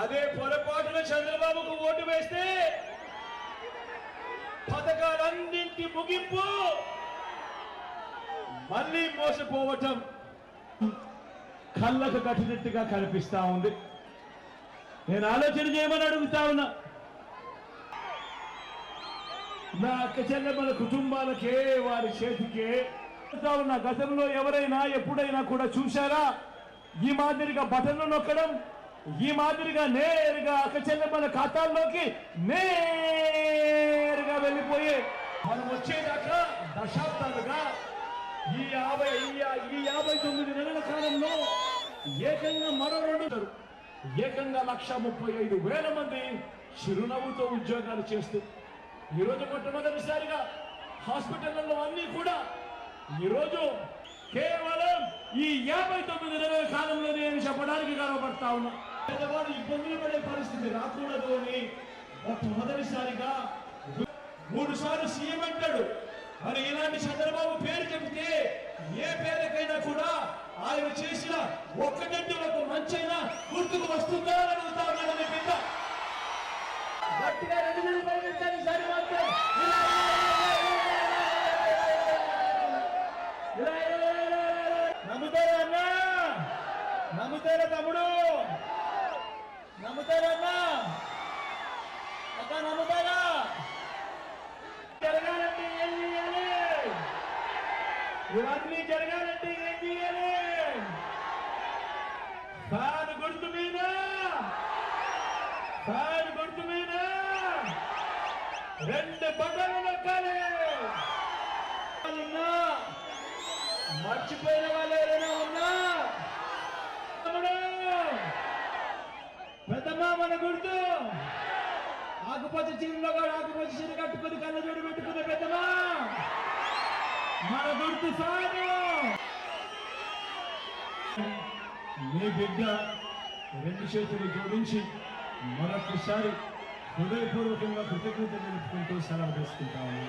అదే పొరపాటున చంద్రబాబుకు ఓటు వేస్తే పథకాలన్నింటి ముగింపు మళ్ళీ మోసపోవటం. కళ్ళకు కట్టినట్టుగా కనిపిస్తా ఉంది. నేను ఆలోచన చేయమని అడుగుతా ఉన్నా. నా అక్క చెల్లెమ్మల కుటుంబాలకే వారి చేతికే ఉన్న. గతంలో ఎవరైనా ఎప్పుడైనా కూడా చూశారా? ఈ మాదిరిగా బటన్లు నొక్కడం ఈ మాదిరిగా నేరుగా అక్క చెల్లెమ్మల ఖాతాల్లోకి నేరుగా వెళ్ళిపోయి మనం వచ్చేదాకా దశాబ్దాలుగా ఈ యాభై ఈ యాభై తొమ్మిది నెలల కాలంలో ఏకంగా మరో రెండు ఏకంగా లక్ష ముప్పై ఐదు వేల మంది చిరునవ్వుతో ఉద్యోగాలు చేస్తూ ఈరోజు మొట్టమొదటిసారిగా హాస్పిటళ్ళలో అన్ని కూడా ఈరోజు కేవలం ఈ యాభై తొమ్మిది నెలల కాలంలో నేను చెప్పడానికి గర్వపడతా ఉన్నా. పేదవాడు ఇబ్బందులు పడే పరిస్థితి రాకూడదు అని మొట్టమొదటిసారిగా మూడు సార్లు సీఎం అంటాడు. మరి ఇలాంటి చంద్రబాబు పేరు చెబితే ఏ పేరుకైనా కూడా ఆయన చేసిన ఒక్కటంటే ఒక మంచైనా గుర్తుకు వస్తుందా అని అడుగుతా ఉన్నాడు మీ బిడ్డ గట్టిగా రెండు నెలలు పరిగెత్తాలి ఈసారి మాత్రం. నమ్ముతారా అన్నా? నమ్ముతారా తమ్ముడు నమ్ముతారా అన్నా అక్క నమ్ముతారా జరగాలంటే ఏం చేయాలి ఇవన్నీ జరగాలంటే ఏం చేయాలి? ఫ్యాన్ గుర్తు మీద. ఫ్యాన్ గుర్తు మీద. రెండు బట్టలు నొక్కాలి. ఉన్నా. మర్చిపోయిన వాళ్ళు ఎవరైనా ఉన్నా? పెద్దమ్మ మన గుర్తు. ఆకుపచ్చ చీరలో కూడా ఆకుపచ్చ చీర కట్టుకుని కళ్ళ చూడు మన గుర్తు సాగు. మీ బిడ్డ రెండు చేతులు జోడించి మరొకసారి హృదయపూర్వకంగా కృతజ్ఞత తెలుపుకుంటూ సెలవు తీసుకుంటాము.